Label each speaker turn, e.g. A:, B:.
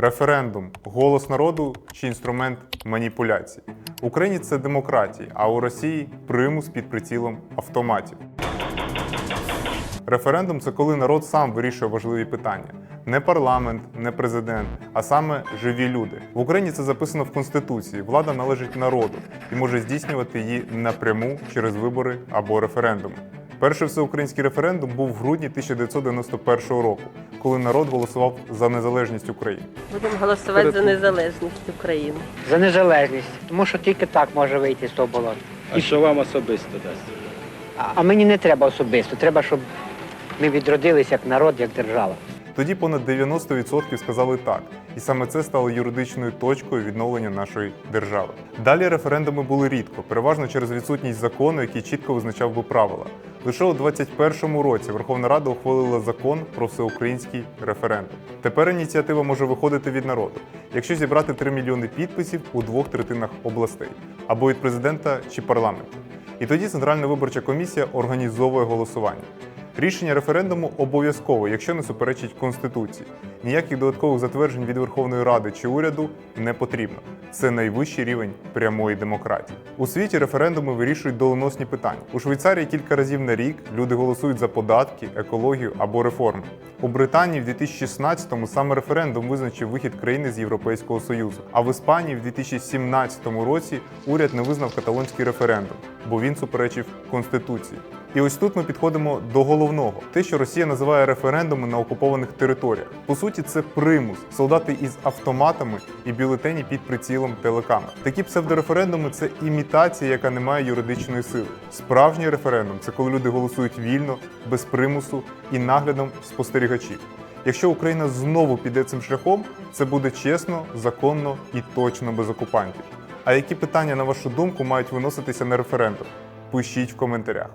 A: Референдум голос народу чи інструмент маніпуляцій. В Україні це демократія, а у Росії примус під прицілом автоматів. Референдум це коли народ сам вирішує важливі питання. Не парламент, не президент, а саме живі люди. В Україні це записано в Конституції. Влада належить народу і може здійснювати її напряму через вибори або референдуми. Перший всеукраїнський референдум був в грудні 1991 року, коли народ голосував за незалежність України.
B: Будемо голосувати за незалежність України.
C: За незалежність, тому що тільки так може вийти з того болота.
D: А що вам особисто дасть?
C: А, а мені не треба особисто, треба, щоб ми відродилися як народ, як держава.
A: Тоді понад 90% сказали так, і саме це стало юридичною точкою відновлення нашої держави. Далі референдуми були рідко, переважно через відсутність закону, який чітко визначав би правила. Лише у 2021 році Верховна Рада ухвалила закон про всеукраїнський референдум. Тепер ініціатива може виходити від народу, якщо зібрати 3 мільйони підписів у двох третинах областей або від президента чи парламенту. І тоді Центральна виборча комісія організовує голосування. Рішення референдуму обов'язково, якщо не суперечить Конституції. Ніяких додаткових затверджень від Верховної Ради чи уряду не потрібно. Це найвищий рівень прямої демократії. У світі референдуми вирішують доленосні питання. У Швейцарії кілька разів на рік люди голосують за податки, екологію або реформи. У Британії в 2016-му саме референдум визначив вихід країни з Європейського Союзу. А в Іспанії в 2017 році уряд не визнав каталонський референдум, бо він суперечив Конституції. І ось тут ми підходимо до головного: те, що Росія називає референдуми на окупованих територіях. По суті, це примус, солдати із автоматами і бюлетені під прицілом телекамер. Такі псевдореферендуми це імітація, яка не має юридичної сили. Справжній референдум це коли люди голосують вільно, без примусу і наглядом спостерігачів. Якщо Україна знову піде цим шляхом, це буде чесно, законно і точно без окупантів. А які питання, на вашу думку, мають виноситися на референдум? Пишіть в коментарях.